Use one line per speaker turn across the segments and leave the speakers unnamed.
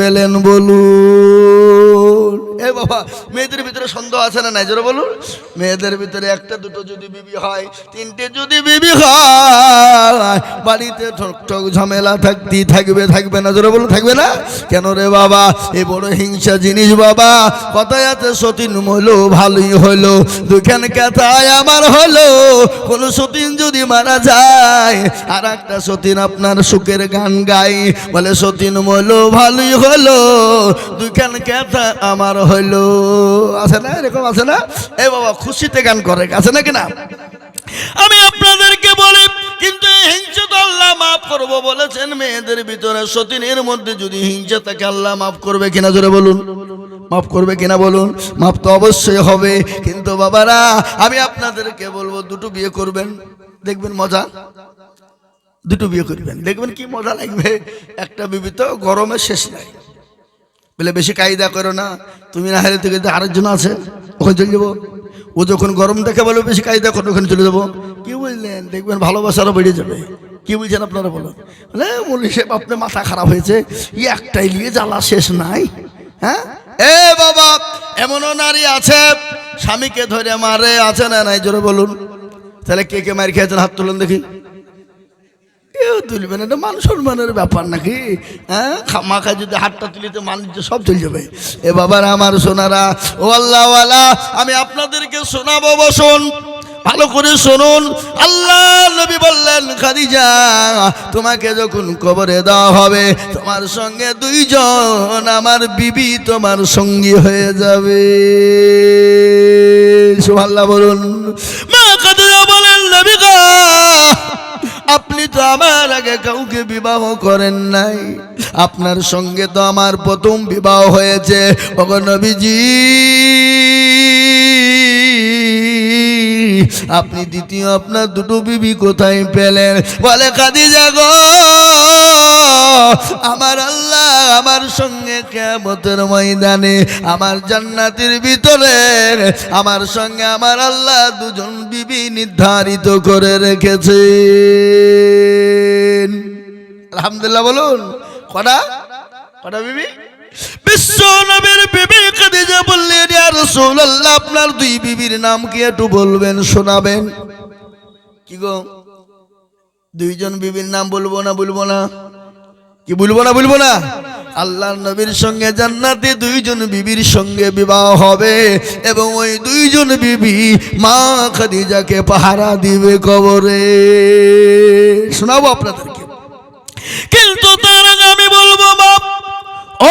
পেলেন বলুন এ বাবা, মেয়েদের ভিতরে সন্দেহ আছে না নাই? জোরে বলুন। মেয়েদের ভিতরে একটা, দুটো যদি বিবি হয়, তিনটে যদি বিবি হয়, বাড়িতে ঠক ঠক ঝামেলা থাকতেই থাকবে থাকবে না, জোরে বলুন, থাকবে না? কেন রে বাবা, এ বড় হিংসা জিনিস বাবা। কথায় আছে, সতীন হলো ভালোই হলো দুখান কথায় আমার হলো কোন সতীন যদি মারা যায় আর একটা সতীন আপনার সুখের গান গাই বলে, সতীন মলো ভালোই হলো দুখান কথা আমার হলো, আছে না? এরকম আছে না? এ বাবা, খুশিতে গান করে, আছে না? আমি আপনাদেরকে বলি, কিন্তু মাফ করব বলেছেন মেয়েদের ভিতরে। মধ্যে যদি মাফ করবে বলুন। মাফ করবে বলুন? তো অবশ্যই হবে। কিন্তু বাবারা, আমি আপনাদেরকে বলব, দুটো বিয়ে করবেন। দেখবেন মজা? দুটো বিয়ে করবেন। দেখবেন কি মজা লাগবে? একটা বিবি তো গরমে শেষ নাই। বলে, বেশি কায়দা করো না। তুমি না হারে থেকে আরেকজন আছে, ওখানে চলে যাব। ও যখন গরম দেখে বলো, বেশি কায়দা করো, ওখানে চলে যাব। কি বুঝলেন দেখবেন ভালোবাসা আরও বেড়ে যাবে। কি বুঝছেন আপনারা বলুন? বলে, মলি সাহেব আপনার মাথা খারাপ হয়েছে ই একটাই নিয়ে জ্বালা শেষ নাই। হ্যাঁ? এ বাবা, এমনও নারী আছে, স্বামীকে ধরে মারে, আছে না নাই? জোরে বলুন। তাহলে কে কে মার খেয়েছেন? হাত তুলুন দেখি। তুলবে না, এটা মান সম্মানের ব্যাপার নাকি? হ্যাঁ? মাখা যদি হাতটা তুলিতে মানুষ সব চলে যাবে। এ বাবার আমার সোনারা, ও আল্লাহওয়ালা, আমি আপনাদেরকে শোনাবো, বসুন, ভালো করে শুনুন। আল্লাহ নবী বললেন, খাদিজা, তোমাকে যখন কবরে দেওয়া হবে, তোমার সঙ্গে দুইজন আমার বিবি তোমার সঙ্গী হয়ে যাবে। সুভাল্লাহ বলুন। মা খাদিজা বলেন, নবী আপনি তো আমার আগে কাউকে বিবাহ করেন নাই। আপনার সঙ্গে তো আমার প্রথম বিবাহ হয়েছে। নবীজি, আপনি দ্বিতীয় আপনার দুটো বিবি কোথায় পেলেন? বলে কাদি গো আমার আল্লাহ আমার সঙ্গে কেমতের ময়দানে, আমার জান্নাতের ভিতরে, আমার সঙ্গে আমার আল্লাহ দুজন বিবি নির্ধারিত করে রেখেছে আলহামদুলিল্লাহ বলুন, কটা? কটা বিবি? বিশ্ব নবীর বিবি খাদিজা বললেন, ইয়া রাসূলুল্লাহ, আপনার দুই বিবির নাম কি একটু বলবেন, শোনাবেন? কি গো? দুইজন বিবির নাম বলব না বলব না? কি বলব না বলব না? আল্লাহ নবীর সঙ্গে জান্নাতে দুইজন বিবির সঙ্গে বিবাহ হবে এবং ওই দুইজন বিবি মা খাদিজাকে পাহারা দিবে কবরে। শোনাবো আপনাদেরকে। কিন্তু তার আগে আমি বলব বাপ, ও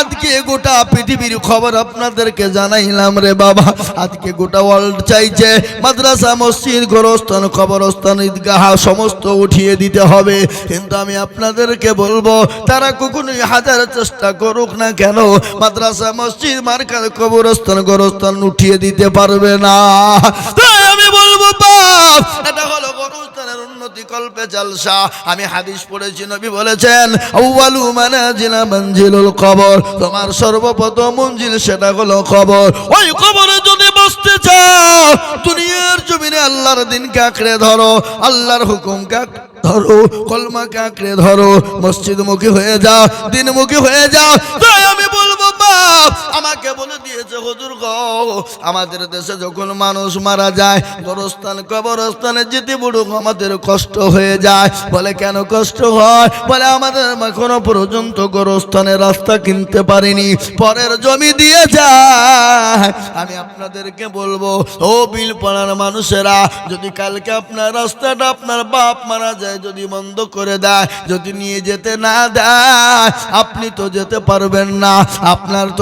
আজকে গোটা পৃথিবীর খবর আপনাদেরকে জানাইলাম রে বাবা। আজকে গোটা ওয়ার্ল্ড চাইছে, মাদ্রাসা, মসজিদ, গোরস্থান খবরস্থান ঈদগাহ সমস্ত উঠিয়ে দিতে হবে। কিন্তু আমি আপনাদেরকে বলব, তারা কখনোই হাজার চেষ্টা করুক না কেন, মাদ্রাসা, মসজিদ মার্কার কবরস্থান, গোরস্থান উঠিয়ে দিতে পারবে না। তোমার সর্বপ্রথম মঞ্জিল সেটা হলো ওই যদি বসতে চাও, দুনিয়ার জমিনে আল্লাহর দিনকে আঁকড়ে ধরো, আল্লাহর হুকুমকে আঁকড়ে ধরো, কলমাকে আঁকড়ে ধরো মসজিদ মুখী হয়ে যাও, দিনমুখী হয়ে যাও। তাই আমি বাপ আমাকে বলে দিয়েছে, হুজুর গো, আমাদের দেশে যখন মানুষ মারা যায়, গোরস্থান কবরস্থানে যেতে বড় আমাদের কষ্ট হয়ে যায়। বলে, কেন কষ্ট হয়? বলে, আমাদের এখনও পর্যন্ত গোরস্থানের রাস্তা কিনতে পারিনি, পরের জমি দিয়ে যায়। আমি আপনাদেরকে বলব, ও বিল পাড়ার মানুষেরা, যদি কালকে আপনার রাস্তাটা আপনার বাপ মারা যায়, যদি বন্ধ করে দেয়, যদি নিয়ে যেতে না দেয়, আপনি তো যেতে পারবেন না। আপনার তো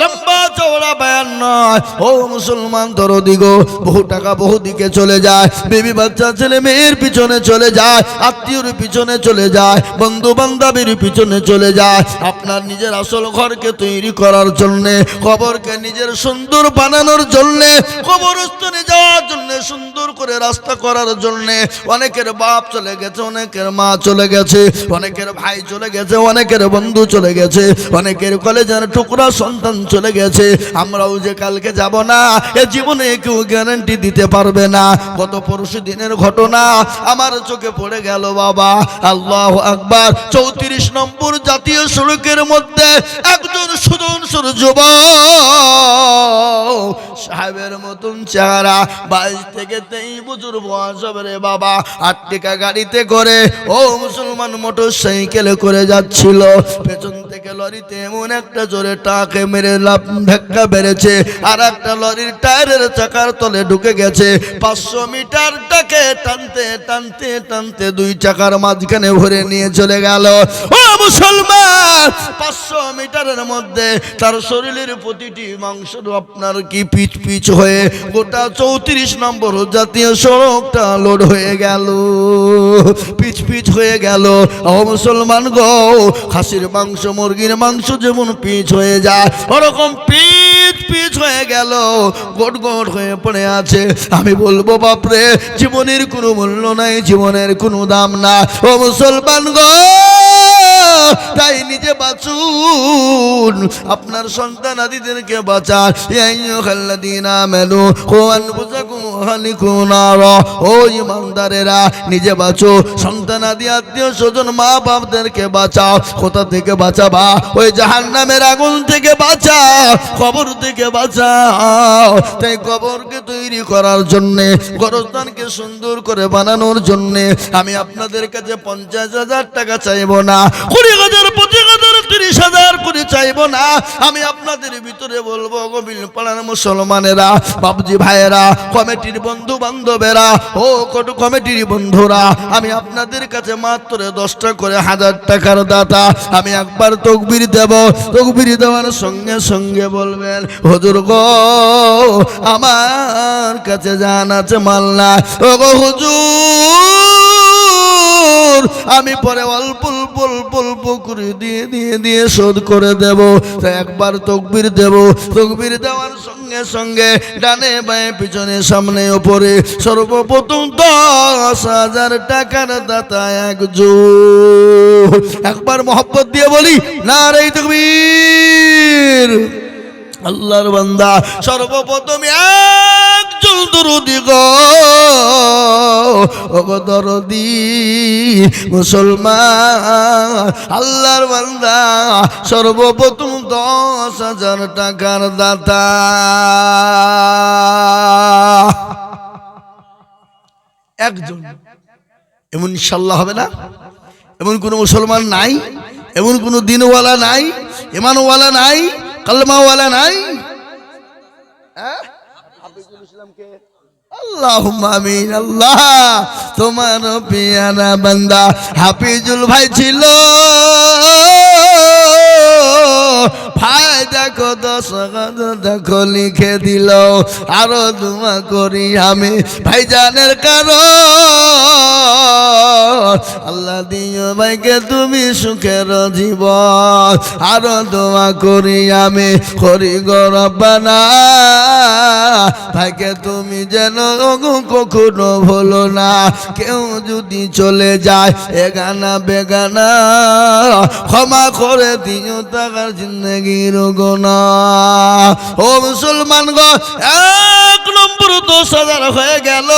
লম্বা চওড়া বায়ান নয়। ও মুসলমান, দরদি গো, বহু টাকা বহু দিকে চলে যায়। বেবি বাচ্চা, ছেলে মেয়ের পিছনে চলে যায়, আত্মীয়র পিছনে চলে যায় বন্ধু বান্ধবের পিছনে চলে যায়। আপনার নিজের আসল ঘরকে তৈরি করার জন্য, কবরকে নিজের সুন্দর বানানোর জন্য, কবরস্থানে যাওয়ার জন্য, সুন্দর করে রাস্তা করার জন্য, অনেকের বাপ চলে গেছে, অনেকের মা চলে গেছে, অনেকের ভাই চলে গেছে, অনেকের বন্ধু চলে গেছে, অনেকের কলেজের টুকরা সন্তান চলে গেছে, আমরাও যে কালকে যাব না, এ জীবনে কেউ গ্যারান্টি দিতে পারবে না। গত পরশু দিনের ঘটনা আমার চোখে পড়ে গেল বাবা। আল্লাহ আকবার, চৌত্রিশ নম্বর জাতীয় সড়কের মধ্যে একজন সুদন যুবক সাহেবের মতন চেহারা, বাইশ থেকে তেইশ বছর বয়স হবে রে বাবা। আট টাকা গাড়িতে করে, ও মুসলমান মোটর সাইকেলে করে যাচ্ছিল। পেছন লরিতে এমন একটা জোরে টাকে মেরে লাভ ধাক্কা বেড়েছে, আর একটা লরির টায়ারের চাকার তলে ঢুকে গেছে। পাঁচশো মিটারটাকে টানতে টানতে টানতে দুই চাকার মাঝখানে ভরে নিয়ে চলে গেল। ও মুসলমান, পাঁচশো মিটারের মধ্যে তার শরীরের প্রতিটি মাংস আপনার কি পিচ পিচ হয়ে গোটা চৌত্রিশ নম্বর জাতীয় সড়কটা লোড হয়ে গেল, পিচ পিচ হয়ে গেল। ও মুসলমান গো, খাসির মাংস মুরগির মাংস যেমন পিচ হয়ে যায়, ওরকম পিচ পিচ হয়ে গেল, গোট গোট হয়ে পড়ে আছে। আমি বলব, বাপরে, জীবনের কোনো মূল্য নাই, জীবনের কোনো দাম না ও মুসলমান গো, তাই নিজে বাঁচুন। আপনার সন্তান আদিদেরকে বাঁচান। নিজে বাঁচো। সন্তান আদি, আত্মীয় স্বজন, মা বাপদেরকে বাঁচাও। কোথা থেকে বাঁচাবা? ওই জাহান্নামের আগুন থেকে বাঁচাও। কবর থেকে বাঁচাও। তাই কবরকে তৈরি করার জন্যে, গরস্থানকে সুন্দর করে বানানোর জন্যে আমি আপনাদের কাছে পঞ্চাশ হাজার টাকা চাইব না, কুড়ি হাজার, পঁচিশ হাজার, তিরিশ হাজার করে চাইব না। আমি আপনাদের ভিতরে বলব গোবিল পাড়ার মুসলমানেরা বাবজি ভাইয়েরা কমিটির বন্ধু বান্ধবেরা ও কটু কমিটির বন্ধুরা, আমি আপনাদের কাছে মাত্র দশটা করে হাজার টাকার দাতা। আমি একবার তকবির দেব, তকবির দেওয়ার সঙ্গে সঙ্গে বলবেন, হজুর গো, আমার কাছে জান আছে মাল্লা ও গো হুজুর আমি পরে অল্প অল্প অল্প করে দিয়ে দিয়ে দিয়ে শোধ করে দেব। একবার তকবির দেব। তকবির দেওয়ার সঙ্গে সঙ্গে ডানে বায়ে, পিছনে, সামনে, ওপরে সর্বপ্রথম দশ হাজার টাকার দাতা একজন একবার মোহব্বত দিয়ে বলি না রে তকবীর। আল্লাহর বান্দা, সর্বপ্রথম একজন দরদি গো। ওগো দরদি, মুসলমান, আল্লাহর বান্দা, সর্বপ্রথম দশ হাজার টাকার দাতা। একজন। এমন ইনশাল্লাহ হবে না? এমন কোনো মুসলমান নাই? এমন কোনো দিনওয়ালা নাই? ইমানওয়ালা নাই? কালমাওয়ালা নাই? হ্যাঁ? আল্লাহ। তোমার পিয়ারা বান্দা হাফিজুল ভাই ছিল। ভাই, দেখো দশ দেখো লিখে দিল। আরও দোয়া করি আমি ভাইজানের কারণ। আল্লাহ দিও ভাইকে তুমি সুখের জীবন। আরও দোয়া করি আমি, করি গরবানা ভাইকে তুমি যেন কখনো ভুলো না। কেউ যদি চলে যায় এগানা বেগানা, ক্ষমা করে দিও টাকার জিন্দগির গোনা। ও মুসলমান গো এক নম্বর দশ হাজার হয়ে গেল।